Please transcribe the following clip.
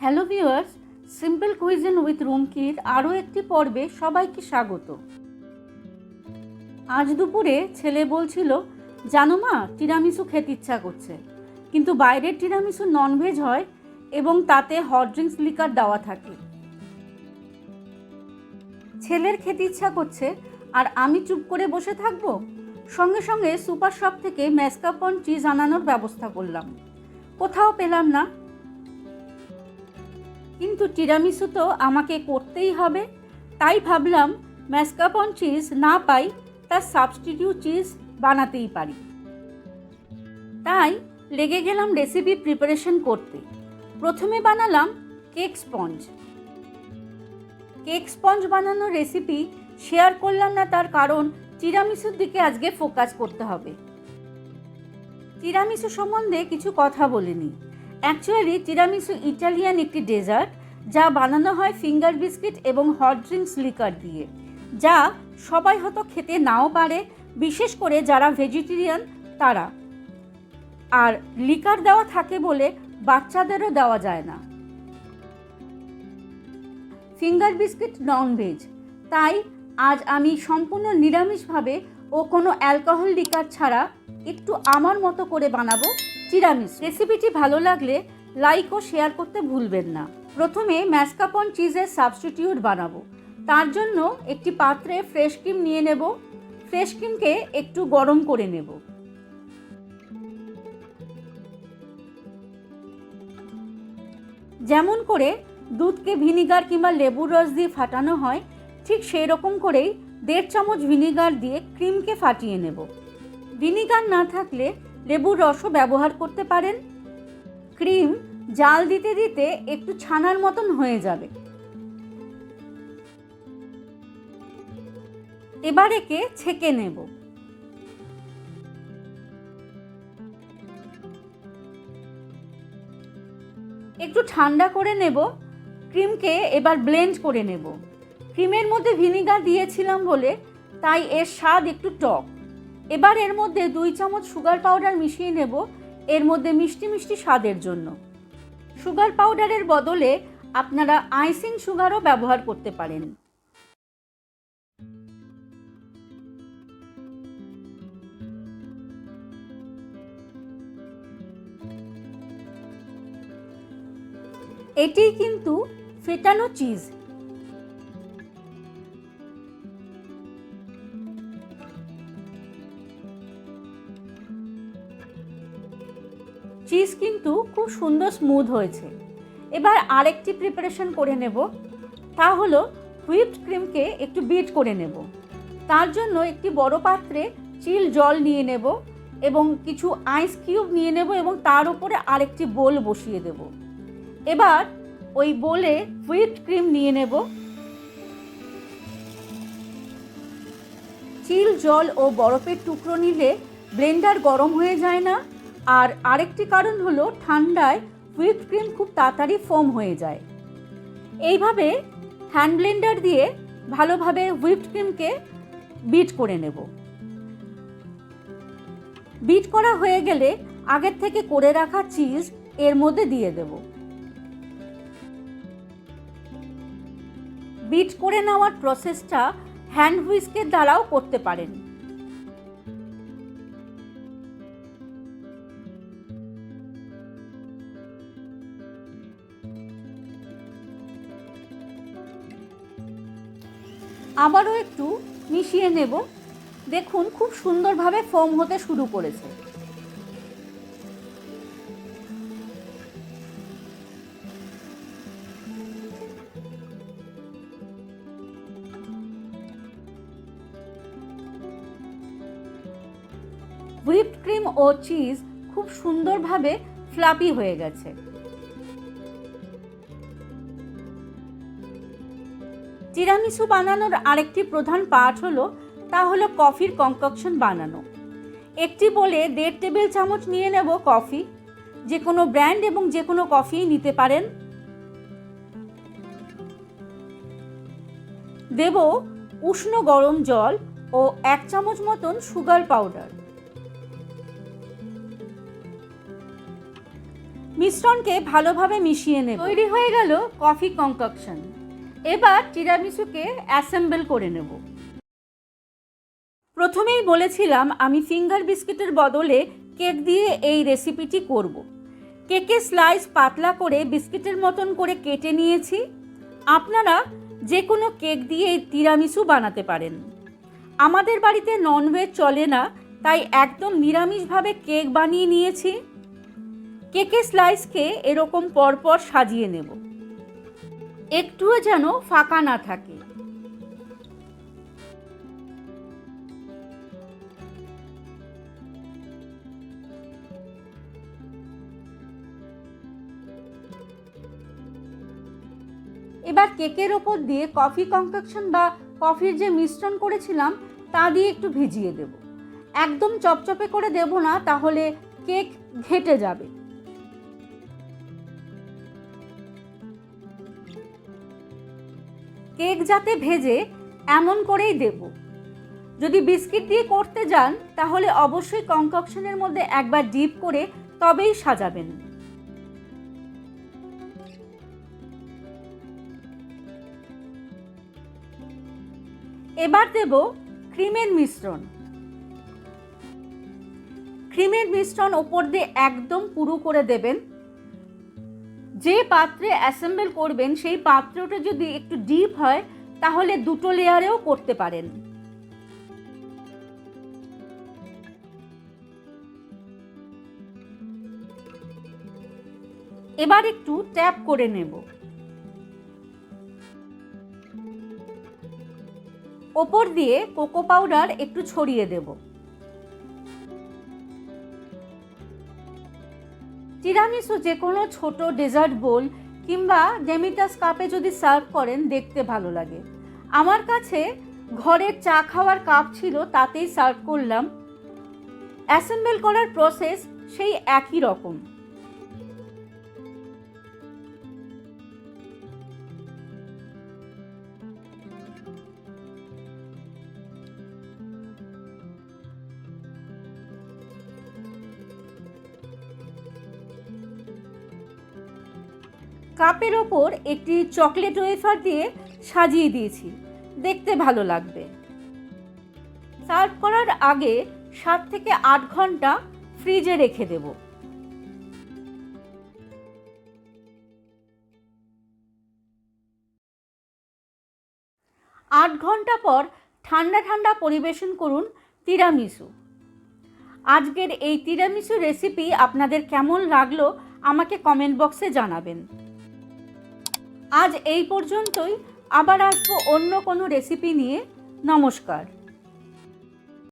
Hello viewers, simple cuisine with রুমকির আরও একটি পর্বে সবাইকে স্বাগত। আজ দুপুরে ছেলে বলছিল, জানো মা টিরামিসু খেতে ইচ্ছা করছে, কিন্তু বাইরের টিরামিসু ননভেজ হয় এবং তাতে হট ড্রিঙ্কস লিকার দেওয়া থাকে। ছেলের খেতে ইচ্ছা করছে, আর আমি চুপ করে বসে থাকব? সঙ্গে সঙ্গে সুপার শপ থেকে ম্যাসকাপন চিজ আনানোর ব্যবস্থা করলাম। কোথাও পেলাম না কিন্তু টিরামিসু তো আমাকে করতেই হবে। তাই ভাবলাম ম্যাসকাপন চিজ না পাই, তার সাবস্টিটিউট চিজ বানাতেই পারি। তাই লেগে গেলাম রেসিপি প্রিপারেশন করতে। প্রথমে বানালাম কেক স্পঞ্জ কেক স্পঞ্জ বানানোর রেসিপি শেয়ার করলাম না, তার কারণ টিরামিসুর দিকে আজকে ফোকাস করতে হবে। টিরামিসু সম্বন্ধে কিছু কথা বলিনি অ্যাকচুয়ালি টিরামিসু ইটালিয়ান একটি ডেজার্ট যা বানানো হয় ফিঙ্গার বিস্কিট এবং হট ড্রিঙ্কস লিকার দিয়ে, যা সবাই হয়তো খেতে নাও পারে, বিশেষ করে যারা ভেজিটেরিয়ান তারা। আর লিকার দেওয়া থাকে বলে বাচ্চাদেরও দেওয়া যায় না। ফিঙ্গার বিস্কিট নন ভেজ তাই আজ আমি সম্পূর্ণ নিরামিষভাবে ও কোনো অ্যালকোহল লিকার ছাড়া একটু আমার মতো করে বানাবো। চিরামিস রেসিপিটি ভালো লাগলে লাইক ও শেয়ার করতে ভুলবেন না। প্রথমে ম্যাসকাপন চিজের সাবস্টিটিউট বানাবো। তার জন্য একটি পাত্রে ফ্রেশ ক্রিম নিয়ে নেব। ফ্রেশ ক্রিমকে একটু গরম করে নেব। যেমন করে দুধকে ভিনিগার কিংবা লেবুর রস দিয়ে ফাটানো হয়, ঠিক সেই রকম করেই দেড় চামচ ভিনিগার দিয়ে ক্রিমকে ফাটিয়ে নেব। ভিনিগার না থাকলে লেবুর রসও ব্যবহার করতে পারেন। ক্রিম জাল দিতে দিতে একটু ছানার মতন হয়ে যাবে। এবার একে ছেঁকে নেব। একটু ঠান্ডা করে নেব। ক্রিমকে এবার ব্লেন্ড করে নেব। ক্রিমের মধ্যে ভিনিগার দিয়েছিলাম বলে, তাই এর স্বাদ একটু টক। এবার এর মধ্যে দুই চামচ সুগার পাউডার মিশিয়ে নেব। এর মধ্যে মিষ্টি মিষ্টি স্বাদের জন্য। সুগার পাউডারের বদলে আপনারা আইসিং সুগারও ব্যবহার করতে পারেন। এটি কিন্তু ফেটানো চিজ। চিজ কিন্তু খুব সুন্দর স্মুথ হয়েছে। এবার আরেকটি প্রিপারেশন করে নেব। তা হলো হুইপড ক্রিমকে একটু বিট করে নেব। তার জন্য একটি বড় পাত্রে চিল জল নিয়ে নেব এবং কিছু আইস কিউব নিয়ে নেব এবং তার উপরে আরেকটি বোল বসিয়ে দেব। এবার ওই বোলে হুইপড ক্রিম নিয়ে নেব। চিল জল ও বরফের টুকরো নিলে ব্লেন্ডার গরম হয়ে যায় না। আর আরেকটি কারণ হলো ঠান্ডায় হুইপ ক্রিম খুব তাড়াতাড়ি ফোম হয়ে যায়। এইভাবে হ্যান্ড ব্লেন্ডার দিয়ে ভালোভাবে হুইপড ক্রিমকে বিট করে নেব। বিট করা হয়ে গেলে আগের থেকে করে রাখা চিজ এর মধ্যে দিয়ে দেব। বিট করে নেওয়ার প্রসেসটা হ্যান্ড হুইস্কের দ্বারাও করতে পারেন। আবারও একটু মিশিয়ে নেব। দেখুন, খুব সুন্দরভাবে ফোম হতে শুরু করেছে। হুইপড ক্রিম ও চিজ খুব সুন্দরভাবে ফ্লাপি হয়ে গেছে। তিরামিসু বানানোর আরেকটি প্রধান পার্ট হলো, তা হলো কফির কনককশন বানানো। একটি বলে দেড় টেবিল চামচ নিয়ে নেব কফি। যে কোনো ব্র্যান্ড এবং যে কোনো কফি নিতে পারেন। দেব উষ্ণ গরম জল ও এক চামচ মতন সুগার পাউডার। মিশ্রণকে ভালোভাবে মিশিয়ে নেব। তৈরি হয়ে গেল কফি কনককশন এবার টিরামিসুকে অ্যাসেম্বল করে নেব। প্রথমেই বলেছিলাম আমি ফিঙ্গার বিস্কিটের বদলে কেক দিয়ে এই রেসিপিটি করব। কেকের স্লাইস পাতলা করে বিস্কিটের মতন করে কেটে নিয়েছি। আপনারা যে কোনো কেক দিয়ে এই তিরামিসু বানাতে পারেন। আমাদের বাড়িতে ননভেজ চলে না, তাই একদম নিরামিষভাবে কেক বানিয়ে নিয়েছি। কেকের স্লাইসকে এরকম পরপর সাজিয়ে নেব। একটুও যেন ফাঁকা না থাকে। এবার কেকের ওপর দিয়ে কফি কনকশন বা কফির যে মিশ্রণ করেছিলাম, তা দিয়ে একটু ভিজিয়ে দেব। একদম চপচপে করে দেব না, তাহলে কেক ঘেটে যাবে। কেক যাতে ভেজে এমন করেই দেব। যদি বিস্কিট দিয়ে করতে যান, তাহলে অবশ্যই কনকশনের মধ্যে একবার ডিপ করে তবেই সাজাবেন। এবার দেব ক্রিমের মিশ্রণ। ক্রিমের মিশ্রণ ওপর দিয়ে একদম পুরু করে দেবেন। যে পাত্রে অ্যাসেম্বল করবেন, সেই পাত্রটা যদি একটু ডিপ হয়, তাহলে দুটো লেয়ারেও করতে পারেন। এবার একটু ট্যাপ করে নেব। ওপর দিয়ে কোকো পাউডার একটু ছড়িয়ে দেব। তিরামিসু যে কোনো ছোট ডেজার্ট বোল কিংবা ডেমিটাস কাপে যদি সার্ভ করেন, দেখতে ভালো লাগে। আমার কাছে ঘরের চা খাওয়ার কাপ ছিল, তাতেই সার্ভ করলাম। অ্যাসেম্বল করার প্রসেস সেই একই রকম। কাপের ওপর একটি চকলেট ওয়েফার দিয়ে সাজিয়ে দিয়েছি। দেখতে ভালো লাগবে। সার্ভ করার আগে সাত থেকে আট ঘণ্টা ফ্রিজে রেখে দেব। আট ঘণ্টা পর ঠান্ডা ঠান্ডা পরিবেশন করুন তিরামিসু। আজকের এই তিরামিসু রেসিপি আপনাদের কেমন লাগল আমাকে কমেন্ট বক্সে জানাবেন। আজ এই পর্যন্তই। আবার আসব অন্য কোনো রেসিপি নিয়ে। নমস্কার।